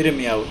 irimiያው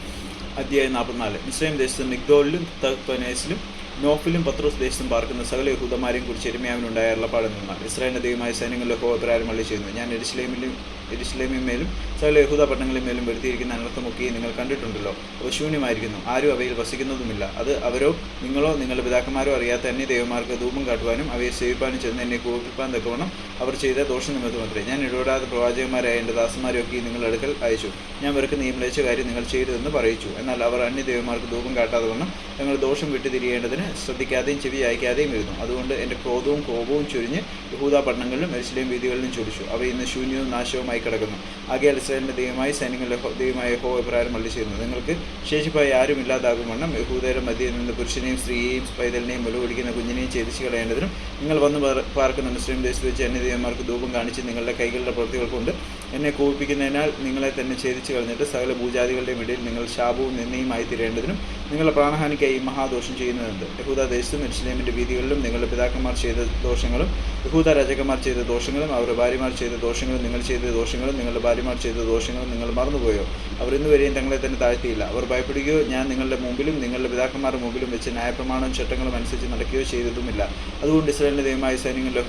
አዲያና ብናለ ንሰም ደስተንግ ዶልን ተጠቅቶነ እስልም നോഫിലും പത്രോസ് ദേശത്തും പാർക്കുന്ന സകല യഹൂദന്മാരെയും കുറിച്ച് എരുമയാവിനുണ്ടായ അള്ളപ്പാട് നിന്നാൽ ഇസ്രായേലിന്റെ ദൈവമായ സൈന്യങ്ങളുടെ ഹോപ്രകാരം വള്ളി ചെയ്യുന്നു ഞാൻ എരിസ്ലേമിലും എരിശിലേമിന്മേലും സകല യഹൂദ പട്ടണങ്ങളിന്മേലും വരുത്തിയിരിക്കുന്ന അനർത്ഥമൊക്കെ നിങ്ങൾ കണ്ടിട്ടുണ്ടല്ലോ. അവ ശൂന്യമായിരിക്കുന്നു. ആരും അവയിൽ വസിക്കുന്നതുമില്ല. അത് അവരോ നിങ്ങളോ നിങ്ങളുടെ പിതാക്കന്മാരോ അറിയാത്ത അന്യ ദൈവമാർക്ക് ധൂപം കാട്ടുവാനും അവയെ സേവിപ്പാനും ചെന്ന് എന്നെ കോപിപ്പാൻ തക്കവണ്ണം അവർ ചെയ്ത ദോഷനിമിത്തം അത്രേ ഞാൻ ഇടപെടാതെ പ്രവാചകന്മാരായ എന്റെ ദാസന്മാരെയൊക്കെ നിങ്ങളുടെ അടുക്കൽ അയച്ചു. ഞാൻ അവർക്ക് നിയമിച്ച കാര്യം നിങ്ങൾ ചെയ്തതെന്ന് പറയിച്ചു. എന്നാൽ അവർ അന്യ ദൈവമാർക്ക് ധൂപം കാട്ടാതെ വണ്ണം ഞങ്ങൾ ദോഷം വിട്ടുതിരിയേണ്ടതിന് ശ്രദ്ധിക്കാതെയും ചെവി അയക്കാതെയും ഇരുന്നു അതുകൊണ്ട് എന്റെ ക്രോധവും കോപവും ചൊരിഞ്ഞ് യഹൂദ പട്ടണങ്ങളിലും എരിശിലെയും വീതികളിലും ചൊരിച്ചു അവ ഇന്ന് ശൂന്യവും നാശവുമായി കിടക്കുന്നു. ആകെ ഇസ്രായേലിന്റെ ദൈവമായി സൈന്യങ്ങളുടെ ദൈവമായ ഹോ അഭിപ്രായം മള്ളി ചെയ്യുന്നു. നിങ്ങൾക്ക് ശേഷിപ്പായി ആരും ഇല്ലാതാകും വണ്ണം യഹൂദയുടെ മധ്യയിൽ നിന്ന് പുരുഷനെയും സ്ത്രീയെയും പൈതലിനെയും മുലപിടിക്കുന്ന കുഞ്ഞിനെയും ഛേദിച്ച് കളയേണ്ടതിനും നിങ്ങൾ വന്ന് പാർക്കുന്ന മുസ്ലിം ദേശത്ത് വെച്ച് എന്നെ ദൈവന്മാർക്ക് ധൂപം കാണിച്ച് നിങ്ങളുടെ കൈകളുടെ പ്രവൃത്തികൾ കൊണ്ട് എന്നെ കൂപ്പിക്കുന്നതിനാൽ നിങ്ങളെ തന്നെ ഛേദിച്ച് കളഞ്ഞിട്ട് സകല പൂജാതികളുടെയും ഇടയിൽ നിങ്ങൾ ശാപവും നിന്നയുമായി തീരേണ്ടതിനും നിങ്ങളുടെ പ്രാണഹാനിക്കായി മഹാദോഷം ചെയ്യുന്നതുണ്ട് യഹൂദ ദേശത്തും എരിശിലേമിന്റെ വീതികളിലും നിങ്ങളുടെ പിതാക്കന്മാർ ചെയ്ത ദോഷങ്ങളും യഹൂദ രാജാക്കന്മാർ ചെയ്ത ദോഷങ്ങളും അവരുടെ ഭാര്യമാർ ചെയ്ത ദോഷങ്ങളും നിങ്ങൾ ചെയ്ത ദോഷങ്ങളും നിങ്ങളുടെ ഭാര്യമാർ ചെയ്ത ദോഷങ്ങളും നിങ്ങൾ മറന്നുപോയോ? അവർ ഇന്നുവരെയും തങ്ങളെ തന്നെ താഴ്ത്തിയില്ല. അവർ ഭയപ്പെടുകയോ ഞാൻ നിങ്ങളുടെ മുമ്പിലും നിങ്ങളുടെ പിതാക്കന്മാരുടെ മുമ്പിലും വെച്ച് ന്യായപ്രമാണവും ചട്ടങ്ങളും അനുസരിച്ച് നടക്കുകയോ ചെയ്തതുമില്ല. അതുകൊണ്ട് ഇസ്രായേലിന്റെ ദൈവമായ സൈന്യങ്ങളുടെ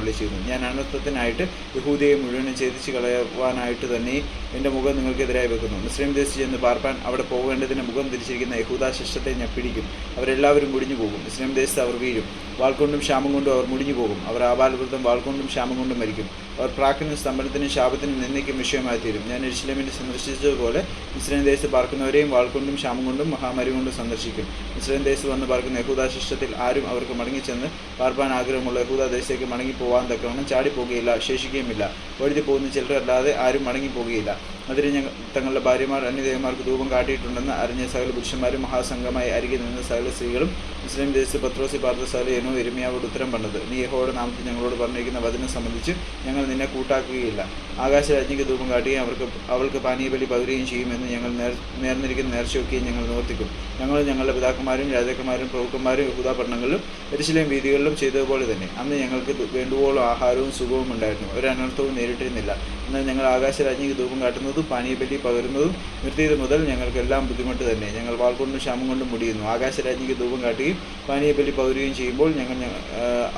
അല്ല ചെയ്യുന്നു ഞാൻ അനർത്ഥത്തിനായിട്ട് യഹൂദയെ മുഴുവനും ഛേദിച്ച് കളയുവാനായിട്ട് തന്നെ എന്റെ മുഖം നിങ്ങൾക്കെതിരായി വെക്കുന്നു. മുസ്ലിം ദേശത്ത് ചെന്ന് പാർപ്പാൻ അവിടെ പോകേണ്ടതിന് മുഖം തിരിച്ചിരിക്കുന്ന യഹൂദ ശിഷ്ടത്തെ ഞാൻ പിടിക്കും. അവരെല്ലാവരും മുടിഞ്ഞു പോകും. മുസ്ലിം ദേശത്ത് അവർ വീഴും. വാൾക്കൊണ്ടും ക്ഷാമം കൊണ്ടും അവർ മുടിഞ്ഞു പോകും. അവർ ആബാലവൃത്തം വാൾക്കൊണ്ടും ക്ഷാമം കൊണ്ടും മരിക്കും. അവർ പ്രാക്കിനും സ്തംഭനത്തിനും ശാപത്തിനും നിന്നയ്ക്കും വിഷയമായി തീരും ഞാൻ ഇസ്ലാമിനെ സന്ദർശിച്ചതുപോലെ മുസ്ലിം ദേശത്ത് പാർക്കുന്നവരെയും വാൾക്കൊണ്ടും ക്ഷാമം കൊണ്ടും മഹാമാരി കൊണ്ടും സന്ദർശിക്കും. മുസ്ലിം ദേശത്ത് വന്ന് പാർക്കുന്ന യഹൂദാശിഷ്ടത്തിൽ ആരും അവർക്ക് മടങ്ങിച്ചെന്ന് പാർപ്പാൻ ആഗ്രഹമുള്ള യഹൂദാ ദേശത്തേക്ക് മടങ്ങിപ്പോവാൻ തക്കവണ്ണം ചാടിപ്പോകുകയില്ല ശേഷിക്കുകയുമില്ല. വഴുതി പോകുന്ന ചിലരല്ലാതെ ആരും മടങ്ങിപ്പോകുകയില്ല അതിന് ഞങ്ങൾ തങ്ങളുടെ ഭാര്യമാർ അന്യദേവന്മാർക്ക് ധൂപം കാട്ടിയിട്ടുണ്ടെന്ന് അറിഞ്ഞ സകല പുരുഷന്മാരും മഹാസംഘമായി അരികെ നിന്ന് സകല സ്ത്രീകളും മുസ്ലിം ദേശത്ത് പത്രോസി പാർത്ത സകല എന്നോ എരുമിയാവോട് ഉത്തരം പറഞ്ഞത്. നീ യഹോയുടെ നാമത്തിൽ ഞങ്ങളോട് പറഞ്ഞിരിക്കുന്ന വചനം സംബന്ധിച്ച് ഞങ്ങൾ നിന്നെ കൂട്ടാക്കുകയില്ല. ആകാശരാജ്ഞിക്ക് ധൂപം കാട്ടുകയും അവർക്ക് അവൾക്ക് പാനീയബലി പകരുകയും ചെയ്യുമെന്ന് ഞങ്ങൾ നേർ നേർന്നിരിക്കുന്ന നേർച്ചയൊക്കെയും ഞങ്ങൾ നിവർത്തിക്കും. ഞങ്ങൾ ഞങ്ങളുടെ പിതാക്കന്മാരും രാജാക്കന്മാരും പ്രഭുക്കന്മാരും യഹൂദ പട്ടണങ്ങളിലും എരിശിലെയും വീതികളിലും ചെയ്തതുപോലെ തന്നെ. അന്ന് ഞങ്ങൾക്ക് വേണ്ടുവോളം ആഹാരവും സുഖവും ഉണ്ടായിരുന്നു. ഒരു അനർത്ഥവും നേരിട്ടിരുന്നില്ല. എന്നാൽ ഞങ്ങൾ ആകാശരാജ്ഞിക്ക് ധൂപം കാട്ടുന്നതും പാനീയബലി പകരുന്നതും നിർത്തിയത് മുതൽ ഞങ്ങൾക്കെല്ലാം ബുദ്ധിമുട്ട് തന്നെ. ഞങ്ങൾ വാൾകൊണ്ടും ക്ഷാമം കൊണ്ടും മുടിയുന്നു. ആകാശരാജ്ഞിക്ക് ധൂപം കാട്ടുകയും പാനീയബലി പകരുകയും ചെയ്യുമ്പോൾ ഞങ്ങൾ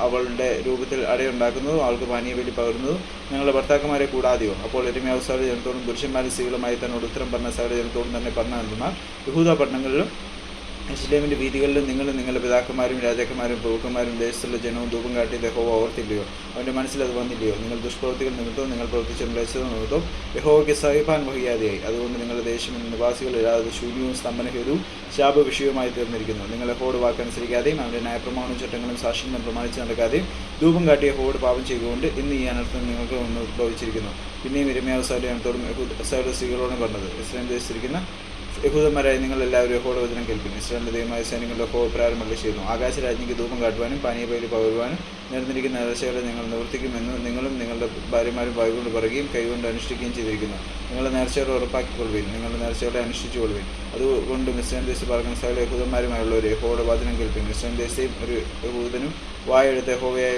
അവളുടെ രൂപത്തിൽ അടയുണ്ടാക്കുന്നതും അവൾക്ക് പാനീയബലി പകരുന്നതും ഞങ്ങളുടെ ഭർത്താക്കന്മാരെ കൂടാതെയോ? അപ്പോൾ എരുമയാവ് സകല ജനത്തോടും പുരുഷന്മാരും സ്ത്രീകളുമായി തന്നോട് ഉത്തരം പറഞ്ഞ സകല ജനത്തോടും തന്നെ പറഞ്ഞാൽ യഹൂദ പട്ടണങ്ങളിലും ഇസ്ലേമിന്റെ വീതികളിലും നിങ്ങൾ നിങ്ങളുടെ പിതാക്കന്മാരും രാജാക്കന്മാരും പ്രഭുക്കന്മാരും ദേശത്തുള്ള ജനവും ധൂപം കാട്ടി യഹോവ ഓർത്തില്ലയോ? അവന്റെ മനസ്സിൽ അത് വന്നില്ലയോ? നിങ്ങൾ ദുഷ്പ്രവൃത്തികൾ നിമിത്തവും നിങ്ങൾ പ്രവർത്തിച്ച മ്ലേച്ഛത നിമിത്തവും യഹോവയ്ക്ക് സഹിപ്പാൻ വഹിയാതെയായി. അതുകൊണ്ട് നിങ്ങളുടെ ദേശം നിവാസികൾ ഇല്ലാതെ ശൂന്യവും സ്തംഭനഹേതുവും ശാപ വിഷയവുമായി തീർന്നിരിക്കുന്നു നിങ്ങൾ ഹോഡ് വാക്കനുസരിക്കാതെയും അവന്റെ ന്യായപ്രമാണവും ചട്ടങ്ങളും സാക്ഷ്യങ്ങളും പ്രമാണിച്ച് നടക്കാതെയും ധൂപം കാട്ടിയ യഹോട് പാപം ചെയ്തുകൊണ്ട് ഇന്ന് ഈ അനർത്ഥം നിങ്ങൾക്ക് ഒന്ന് ഉദ്ഭവിച്ചിരിക്കുന്നു പിന്നെയും ഇരമ്യാവ് അനത്തോടും സ്ത്രീകളോടും പറഞ്ഞത് ഇസ്ലാം ദേശത്തിരിക്കുന്ന യഹൂദന്മാരായ നിങ്ങൾ എല്ലാവരും യഹോയുടെ വചനം കേൾക്കുന്നു ഇസ്രായേലിന്റെ ദൈവമായ സൈന്യങ്ങളുടെ ഹോ പ്രാരംഭങ്ങൾ ചെയ്യുന്നു. ആകാശരാജ്ഞിക്ക് ധൂപം കാട്ടുവാനും പാനീയപേര് പകരുവാനും നേർന്നിരിക്കുന്ന നേർച്ചകളെ ഞങ്ങൾ നിവർത്തിക്കുമെന്ന് നിങ്ങളും നിങ്ങളുടെ ഭാര്യമാരും വായുകൊണ്ട് പറയുകയും കൈകൊണ്ട് അനുഷ്ഠിക്കുകയും ചെയ്തിരിക്കുന്നു. നിങ്ങളുടെ നേർച്ചകളെ ഉറപ്പാക്കിക്കൊള്ളുവിൻ. നിങ്ങളുടെ നേർച്ചകളെ അനുഷ്ഠിച്ചു കൊള്ളുവിൻ അതുകൊണ്ട് മിസ്ലിം ദേശത്ത് പറഞ്ഞ സകല യഹൂദന്മാരുമായുള്ളവർ യഹോയുടെ വചനം കേൾപ്പിൻ. മിസ്ലിം ദേശത്തെയും ഒരു യഹൂദനും വായെടുത്ത യഹോവയായ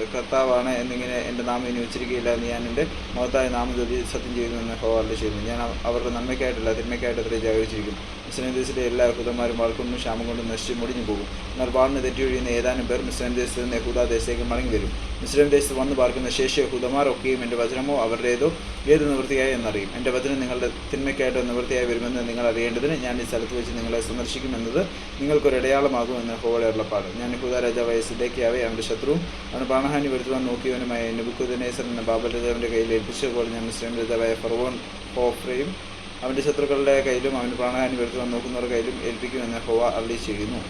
കർത്താവാണ് എന്നിങ്ങനെ എന്റെ നാമം ഇനി ഉച്ചരിക്കുകയില്ല എന്ന് ഞാൻ എന്റെ മഹത്തായ നാമം സത്യം ചെയ്യുന്നുവെന്ന് ഹോവാറിൽ ചെയ്യുന്നു. ഞാൻ അവ- അവരുടെ നന്മയ്ക്കായിട്ടല്ല തിന്മയ്ക്കായിട്ട് അത്രയും ജാഗരിച്ചിരിക്കും മിസ്ലൈൻ ദേശത്തിലെ എല്ലാ യഹൂദന്മാരും വാൾക്കൊണ്ടും ക്ഷാമം കൊണ്ടും നശിച്ച് മുടിഞ്ഞു പോകും. എന്നാൽ വാളിന് തെറ്റി ഒഴിയുന്ന ഏതാനും പേർ മുസ്ലിം ദേശത്ത് നിന്ന് യഹൂദ ദേശത്തേക്ക് മടങ്ങി വരും. മുസ്ലിം ദേശത്ത് വന്ന് പാർക്കുന്ന ശേഷി യഹൂദന്മാർ ഒക്കെയും എന്റെ വചനമോ അവരുടേതോ ഏത് നിവൃത്തിയായി എന്നറിയും. എന്റെ വചനം നിങ്ങളുടെ തിന്മയ്ക്കായിട്ടോ നിവൃത്തിയായി വരുമെന്ന് നിങ്ങൾ അറിയേണ്ടതിന് ഞാൻ ഈ സ്ഥലത്ത് വെച്ച് നിങ്ങളെ സന്ദർശിക്കുമെന്നത് നിങ്ങൾക്കൊരു അടയാളമാകുമെന്ന് ഹോളെ പാട് ഞാൻ യഹൂദ രാജാവായ സിദ്ദേക്കിയാവെ അവന്റെ ശത്രുവും അവന് പ്രാണഹാനി വരുത്തുവാൻ നോക്കിയവനുമായ നെബുക്കുദനേസർ എന്ന ബാബൽ കയ്യിൽ ഏൽപ്പിച്ചപ്പോൾ ഞാൻ മുസ്ലിം രാജാവായ ഫറവോൻ ഹോഫ്രയും അവന്റെ ശത്രുക്കളുടെ കയ്യിലും അവന് പ്രാണഹാനി വരുത്തുവാൻ നോക്കുന്നവരുടെ കയ്യിലും ഏൽപ്പിക്കുമെന്ന് ഹോവ അള്ളി ചെയ്യുന്നു.